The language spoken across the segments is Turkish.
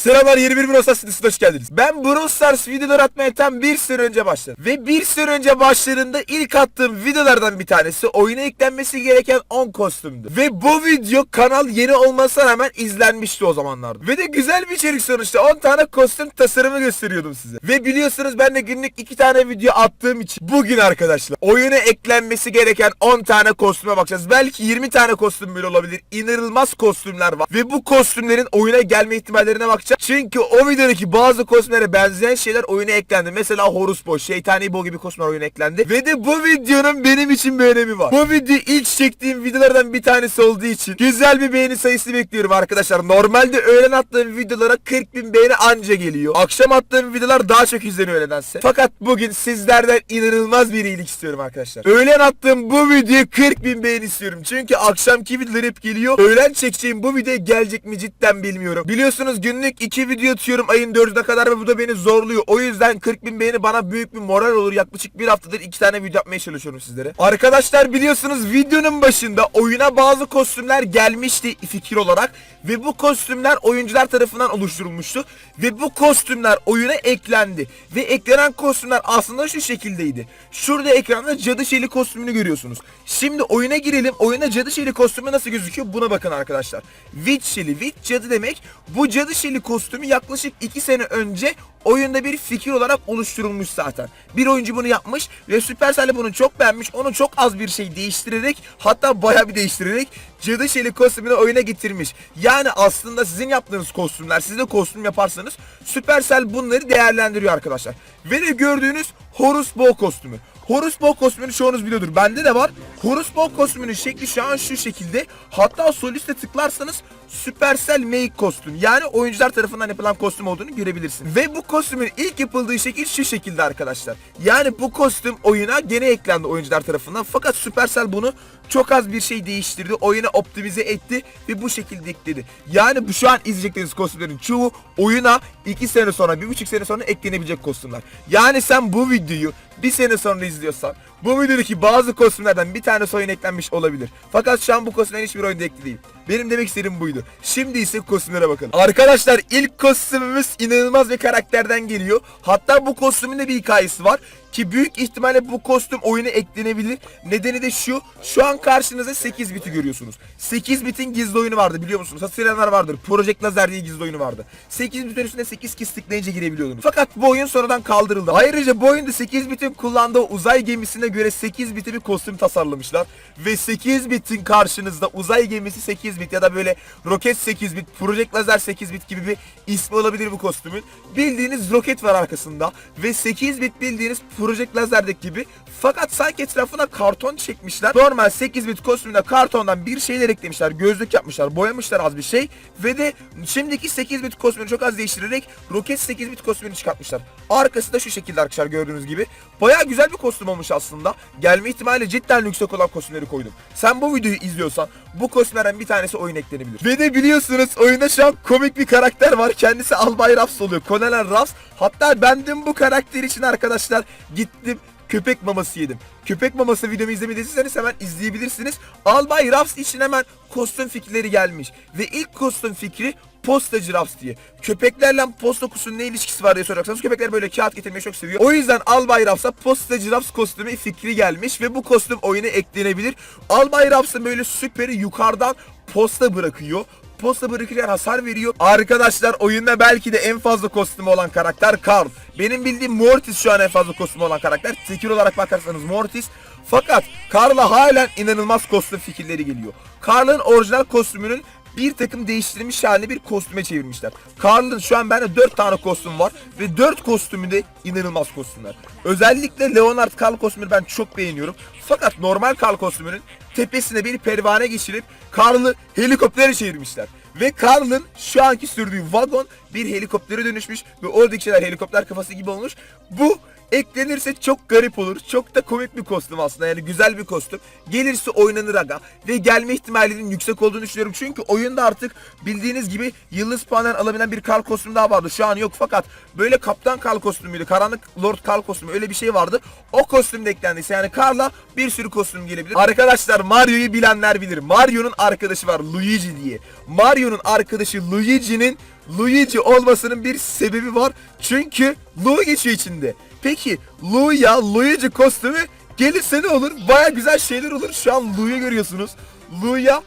Selamlar yeni bir Brawl Stars videosuna hoş geldiniz. Ben Brawl Stars videolar atmaya tam bir sene önce başladım. Ve bir sene önce başlarında ilk attığım videolardan bir tanesi oyuna eklenmesi gereken 10 kostümdü. Ve bu video kanal yeni olmasına rağmen izlenmişti o zamanlarda. Ve de güzel bir içerik sonuçta 10 tane kostüm tasarımı gösteriyordum size. Ve biliyorsunuz ben de günlük 2 tane video attığım için bugün arkadaşlar oyuna eklenmesi gereken 10 tane kostüme bakacağız. Belki 20 tane kostüm bile olabilir. İnanılmaz kostümler var. Ve bu kostümlerin oyuna gelme ihtimallerine bakacağız. Çünkü o videodaki bazı kostümlere benzeyen şeyler oyuna eklendi. Mesela Horus Boy, Şeytani Bo gibi kostümler oyuna eklendi. Ve de bu videonun benim için bir önemi var. Bu video ilk çektiğim videolardan bir tanesi olduğu için güzel bir beğeni sayısı bekliyorum arkadaşlar. Normalde öğlen attığım videolara 40 bin beğeni anca geliyor. Akşam attığım videolar daha çok izleniyor öğledense. Fakat bugün sizlerden inanılmaz bir iyilik istiyorum arkadaşlar. Öğlen attığım bu videoya 40 bin beğeni istiyorum. Çünkü akşamki videolar hep geliyor. Öğlen çekeceğim bu video gelecek mi cidden bilmiyorum. Biliyorsunuz günlük 2 video atıyorum ayın 4'üne kadar ve bu da beni zorluyor. O yüzden 40 bin beğeni bana büyük bir moral olur. Yaklaşık bir haftadır 2 tane video yapmaya çalışıyorum sizlere. Arkadaşlar biliyorsunuz videonun başında oyuna bazı kostümler gelmişti fikir olarak. Ve bu kostümler oyuncular tarafından oluşturulmuştu. Ve bu kostümler oyuna eklendi. Ve eklenen kostümler aslında şu şekildeydi. Şurada ekranda cadı şeyli kostümünü görüyorsunuz. Şimdi oyuna girelim. Oyuna cadı şeyli kostümü nasıl gözüküyor buna bakın arkadaşlar. Witch şeyli, witch cadı demek. Bu cadı şeyli kostümü yaklaşık 2 sene önce oyunda bir fikir olarak oluşturulmuş zaten. Bir oyuncu bunu yapmış ve Supercell bunu çok beğenmiş. Onu çok az bir şey değiştirerek hatta bayağı bir değiştirerek cadı şeyli kostümünü oyuna getirmiş. Yani aslında sizin yaptığınız kostümler siz de kostüm yaparsanız Supercell bunları değerlendiriyor arkadaşlar. Ve de gördüğünüz Horus Bow kostümü. Horus Bow kostümünü çoğunuz biliyordur. Bende de var. Horus Bow kostümünün şekli şu an şu şekilde. Hatta sol üstte tıklarsanız Supercell Make kostüm. Yani oyuncular tarafından yapılan kostüm olduğunu görebilirsin. Ve bu kostümün ilk yapıldığı şekil şu şekilde arkadaşlar. Yani bu kostüm oyuna gene eklendi oyuncular tarafından. Fakat Supercell bunu çok az bir şey değiştirdi. Oyuna optimize etti ve bu şekilde ekledi. Yani bu şu an izleyecekleriniz kostümlerin çoğu oyuna 2 sene sonra, 1,5 sene sonra eklenebilecek kostümler. Yani sen bu videoyu bir sene sonra izliyorsan bu videodaki bazı kostümlerden bir tane oyuna eklenmiş olabilir. Fakat şu an bu kostümlerin hiçbir oyunda ekli değil. Benim demek istediğim buydu. Şimdi ise kostümlere bakalım. Arkadaşlar ilk kostümümüz inanılmaz bir karakterden geliyor. Hatta bu kostümün de bir hikayesi var. Ki büyük ihtimalle bu kostüm oyuna eklenebilir. Nedeni de şu. Şu an karşınızda 8 biti görüyorsunuz. 8 bitin gizli oyunu vardı biliyor musunuz? Hatırlayanlar vardır. Project Lazer diye gizli oyunu vardı. 8 bitin üstüne 8 kez tıklayınca girebiliyordunuz. Fakat bu oyun sonradan kaldırıldı. Ayrıca bu oyunda 8 bitin kullandığı uzay gemisine göre 8 biti bir kostüm tasarlamışlar. Ve 8 bitin karşınızda uzay gemisi 8 bit ya da böyle roket 8 bit, Project Lazer 8 bit gibi bir ismi olabilir bu kostümün. Bildiğiniz roket var arkasında ve 8 bit bildiğiniz Project Lazer'deki gibi fakat sanki etrafına karton çekmişler. Normal 8 bit kostümüne kartondan bir şeyler eklemişler. Gözlük yapmışlar, boyamışlar az bir şey ve de şimdiki 8 bit kostümünü çok az değiştirerek roket 8 bit kostümünü çıkartmışlar. Arkası da şu şekilde arkadaşlar gördüğünüz gibi. Baya güzel bir kostüm olmuş aslında. Gelme ihtimali cidden yüksek olan kostümleri koydum. Sen bu videoyu izliyorsan bu kostümlerden bir tanesi oyun eklenebilir. Ve de biliyorsunuz oyunda şu an komik bir karakter var. Kendisi Albay Ruffs oluyor. Colonel Ruffs. Hatta ben bu karakter için arkadaşlar gittim köpek maması yedim. Köpek maması videomu izlemediyseniz hemen izleyebilirsiniz. Albay Ruffs için hemen kostüm fikirleri gelmiş. Ve ilk kostüm fikri postacı Ruffs diye. Köpeklerle posta kutusunun ne ilişkisi var diye sorarsanız köpekler böyle kağıt getirmeyi çok seviyor. O yüzden Albay Ruffs'a postacı Ruffs kostümü fikri gelmiş ve bu kostüm oyuna eklenebilir. Albay Ruffs'ın böyle süperi yukarıdan posta bırakıyor posta bırakırken hasar veriyor. Arkadaşlar oyunda belki de en fazla kostümü olan karakter Carl. Benim bildiğim Mortis şu an en fazla kostümü olan karakter. Tekil olarak bakarsanız Mortis. Fakat Carl'a halen inanılmaz kostüm fikirleri geliyor. Carl'ın orijinal kostümünün bir takım değiştirilmiş halini bir kostüme çevirmişler. Carl'ın şu an bende 4 tane kostüm var ve 4 kostümü de inanılmaz kostümler. Özellikle Leonard Carl kostümünü ben çok beğeniyorum. Fakat normal Carl kostümünün tepesine bir pervane geçirip Carl'ı helikoptere çevirmişler. Ve Carl'ın şu anki sürdüğü vagon bir helikoptere dönüşmüş ve oradaki şeyler helikopter kafası gibi olmuş. Bu eklenirse çok garip olur. Çok da komik bir kostüm aslında. Yani güzel bir kostüm. Gelirse oynanır aga. Ve gelme ihtimalinin yüksek olduğunu düşünüyorum. Çünkü oyunda artık bildiğiniz gibi yıldız puanları alabilen bir Karl kostümü daha vardı. Şu an yok fakat böyle kaptan Karl kostümüydü. Karanlık Lord Karl kostümü öyle bir şey vardı. O kostüm de eklendiyse yani Karl'a bir sürü kostüm gelebilir. Arkadaşlar Mario'yu bilenler bilir. Mario'nun arkadaşı var Luigi diye. Mario'nun arkadaşı Luigi'nin Luigi olmasının bir sebebi var. Çünkü Lu geçiyor içinde. Peki Lu'ya Luigi kostümü gelirse ne olur? Baya güzel şeyler olur. Şu an Lu'yu görüyorsunuz. Lu'ya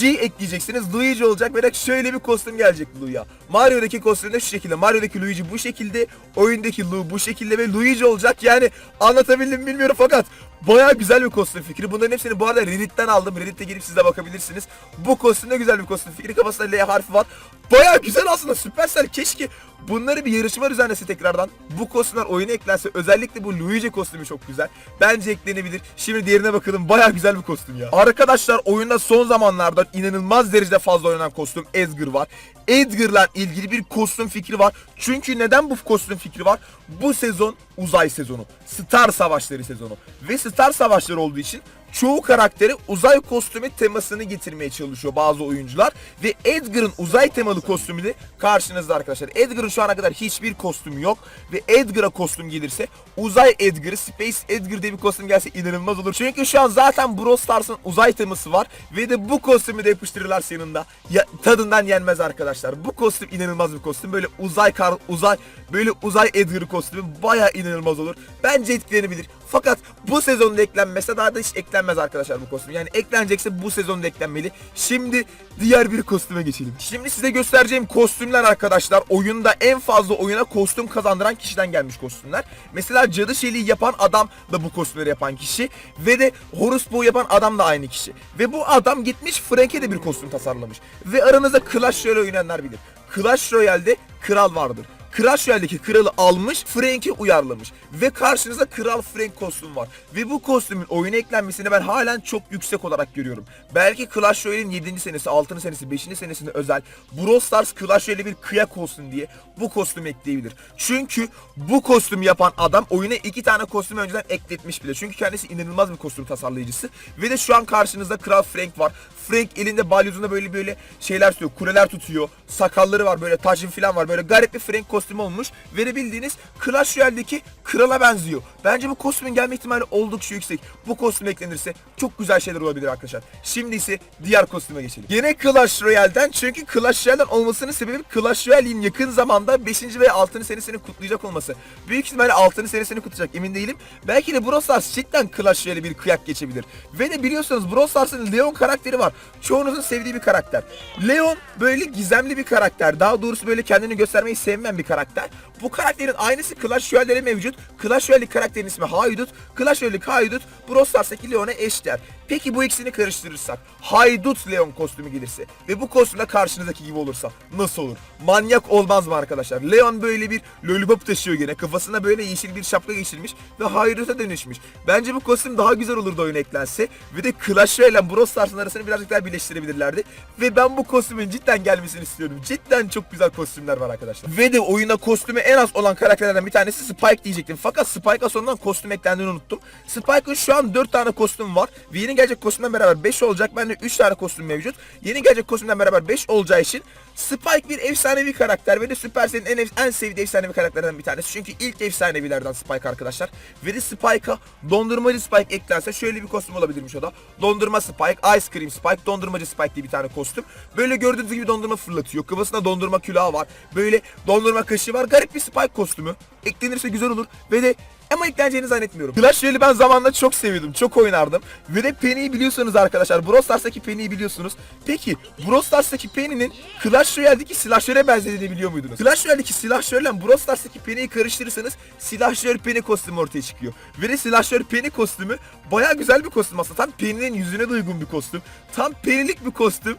G ekleyeceksiniz. Luigi olacak ve şöyle bir kostüm gelecek Lu'ya. Mario'daki kostüm de şu şekilde. Mario'daki Luigi bu şekilde. Oyundaki Lu bu şekilde ve Luigi olacak. Yani anlatabildim mi bilmiyorum fakat baya güzel bir kostüm fikri. Bunların hepsini bu arada Reddit'ten aldım. Reddit'te gelip siz de bakabilirsiniz. Bu kostüm de güzel bir kostüm fikri. Kafasında L harfi var. Baya güzel aslında. Supercell keşke bunları bir yarışma düzenlese tekrardan. Bu kostümler oyuna eklense özellikle bu Luigi kostümü çok güzel. Bence eklenebilir. Şimdi diğerine bakalım. Baya güzel bir kostüm ya. Arkadaşlar oyunda son zamanlarda inanılmaz derecede fazla oynanan kostüm Edgar var. Edgar'la ilgili bir kostüm fikri var. Çünkü neden bu kostüm fikri var? Bu sezon uzay sezonu. Star Savaşları sezonu. Ve Star Savaşları olduğu için çoğu karakteri uzay kostümü temasını getirmeye çalışıyor bazı oyuncular. Ve Edgar'ın uzay temalı kostümü de karşınızda arkadaşlar. Edgar'ın şu ana kadar hiçbir kostümü yok. Ve Edgar'a kostüm gelirse uzay Edgar'ı, Space Edgar diye bir kostüm gelse inanılmaz olur. Çünkü şu an zaten Brawl Stars'ın uzay teması var. Ve de bu kostümü de yapıştırırlarsa yanında. Ya, tadından yenmez arkadaşlar. Bu kostüm inanılmaz bir kostüm. Böyle uzay kar, uzay, böyle uzay Edgar kostümü baya inanılmaz olur. Bence etkilenebilir. Fakat bu sezonda eklenmese daha da hiç eklenmez arkadaşlar bu kostüm. Yani eklenecekse bu sezonda eklenmeli. Şimdi diğer bir kostüme geçelim. Şimdi size göstereceğim kostümler arkadaşlar oyunda en fazla oyuna kostüm kazandıran kişiden gelmiş kostümler. Mesela Cadı Şeliği yapan adam da bu kostümleri yapan kişi. Ve de Horus Bow yapan adam da aynı kişi. Ve bu adam gitmiş Frank'e de bir kostüm tasarlamış. Ve aranızda Clash Royale oynayanlar bilir. Clash Royale'de kral vardır. Clash Royale'deki kralı almış, Frank'i uyarlamış. Ve karşınızda Kral Frank kostüm var. Ve bu kostümün oyuna eklenmesini ben halen çok yüksek olarak görüyorum. Belki Clash Royale'in 7. senesi, 6. senesi, 5. senesinde özel Brawl Stars Clash Royale'e bir kıyak olsun diye bu kostümü ekleyebilir. Çünkü bu kostüm yapan adam oyuna iki tane kostüm önceden ekletmiş bile. Çünkü kendisi inanılmaz bir kostüm tasarlayıcısı. Ve de şu an karşınızda Kral Frank var. Frank elinde balyozunda böyle böyle şeyler tutuyor. Kuleler tutuyor. Sakalları var böyle tacın falan var. Böyle garip bir Frank kostümü olmuş. Verebildiğiniz Clash Royale'deki krala benziyor. Bence bu kostümün gelme ihtimali oldukça yüksek. Bu kostüm eklenirse çok güzel şeyler olabilir arkadaşlar. Şimdi ise diğer kostüme geçelim. Yine Clash Royale'den çünkü Clash Royale'den olmasının sebebi Clash Royale'in yakın zamanda 5. ve 6. senesini kutlayacak olması. Büyük ihtimalle 6. senesini kutlayacak emin değilim. Belki de Brawl Stars cidden Clash Royale'e bir kıyak geçebilir. Ve de biliyorsunuz Brawl Stars'ın Leon karakteri var. Çoğunuzun sevdiği bir karakter. Leon böyle gizemli bir karakter. Daha doğrusu böyle kendini göstermeyi sevmeyen bir karakter. Bu karakterin aynısı Clash Royale'de mevcut. Clash Royale karakterin ismi Haydut. Clash Royale Haydut Brawl Stars'taki Leon'a eşdeğer. Peki bu ikisini karıştırırsak Haydut Leon kostümü gelirse ve bu kostümle karşınızdaki gibi olursa nasıl olur? Manyak olmaz mı arkadaşlar? Leon böyle bir lollipop taşıyor gene. Kafasına böyle yeşil bir şapka geçirmiş ve Haydut'a dönüşmüş. Bence bu kostüm daha güzel olurdu oyuna eklense ve de Clash Royale ile Brawl Stars'ın arasını birazcık daha birleştirebilirlerdi. Ve ben bu kostümün cidden gelmesini istiyorum. Cidden çok güzel kostümler var arkadaşlar. Ve de oyuna kostümü en az olan karakterlerden bir tanesi Spike diyecektim. Fakat Spike'a sonradan kostüm eklendiğini unuttum. Spike'ın şu an 4 tane kostüm var. Ve yeni gelecek kostümden beraber 5 olacak. Bende 3 tane kostüm mevcut. Yeni gelecek kostümden beraber 5 olacağı için Spike bir efsanevi karakter ve de Supercell'in en, en sevdiği efsanevi karakterlerden bir tanesi. Çünkü ilk efsanevilerden Spike arkadaşlar. Ve de Spike'a dondurmacı Spike eklense şöyle bir kostüm olabilirmiş o da. Dondurma Spike, Ice Cream Spike, dondurmacı Spike diye bir tane kostüm. Böyle gördüğünüz gibi dondurma fırlatıyor. Kafasında dondurma külahı var. Böyle dondurma kaşığı var. Garip bir Spike kostümü. Eklenirse güzel olur. Ve de ama ekleneceğini zannetmiyorum. Clash Royale'i ben zamanla çok seviyordum. Çok oynardım. Ve de Penny'yi biliyorsunuz arkadaşlar. Brawl Stars'taki Penny'yi biliyorsunuz. Peki Brawl Stars'taki Penny'nin Clash Royale'deki silahşöre benzediğini biliyor muydunuz? Clash Royale'deki silahşörle Brawl Stars'taki Penny'yi karıştırırsanız silahşör Penny kostümü ortaya çıkıyor. Ve de silahşör Penny kostümü baya güzel bir kostüm aslında. Tam Penny'nin yüzüne de uygun bir kostüm. Tam Penny'lik bir kostüm.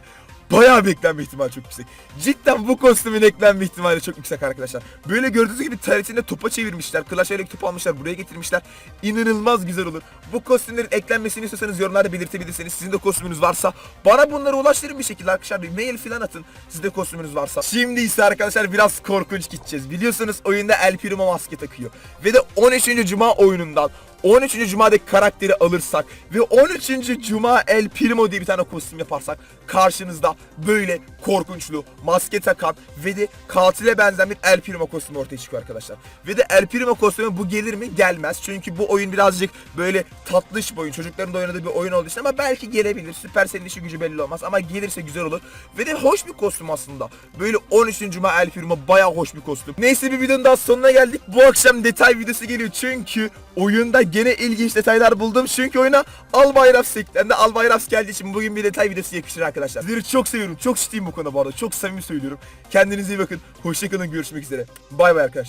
Bayağı beklenme ihtimali çok yüksek. Cidden bu kostümün eklenme ihtimali çok yüksek arkadaşlar. Böyle gördüğünüz gibi taritinde topa çevirmişler. Clash Royale top almışlar. Buraya getirmişler. İnanılmaz güzel olur. Bu kostümlerin eklenmesini istiyorsanız yorumlarda belirtebilirsiniz. Sizin de kostümünüz varsa bana bunları ulaştırın bir şekilde arkadaşlar. Bir mail falan atın. Sizde kostümünüz varsa. Şimdi ise arkadaşlar biraz korkunç gideceğiz. Biliyorsunuz oyunda El Primo maske takıyor. Ve de 13. Cuma oyunundan 13. Cuma'daki karakteri alırsak ve 13. Cuma El Primo diye bir tane kostüm yaparsak karşınızda böyle korkunçlu maske takan ve de katile benzeyen bir El Primo kostümü ortaya çıkıyor arkadaşlar. Ve de El Primo kostümü bu gelir mi? Gelmez. Çünkü bu oyun birazcık böyle tatlış bir oyun. Çocukların da oynadığı bir oyun olduğu için ama belki gelebilir. Supercell'in işi gücü belli olmaz ama gelirse güzel olur. Ve de hoş bir kostüm aslında. Böyle 13. Cuma El Primo bayağı hoş bir kostüm. Neyse bir videonun daha sonuna geldik. Bu akşam detay videosu geliyor çünkü oyunda gene ilginç detaylar buldum. Çünkü oyuna Albay Raps eklendi. Albay Raps geldiği için bugün bir detay videosu yakışır arkadaşlar. Sizleri çok seviyorum. Çok ciddiyim bu konuda bu arada. Çok samimi söylüyorum. Kendinize iyi bakın. Hoşçakalın. Görüşmek üzere. Bay bay arkadaşlar.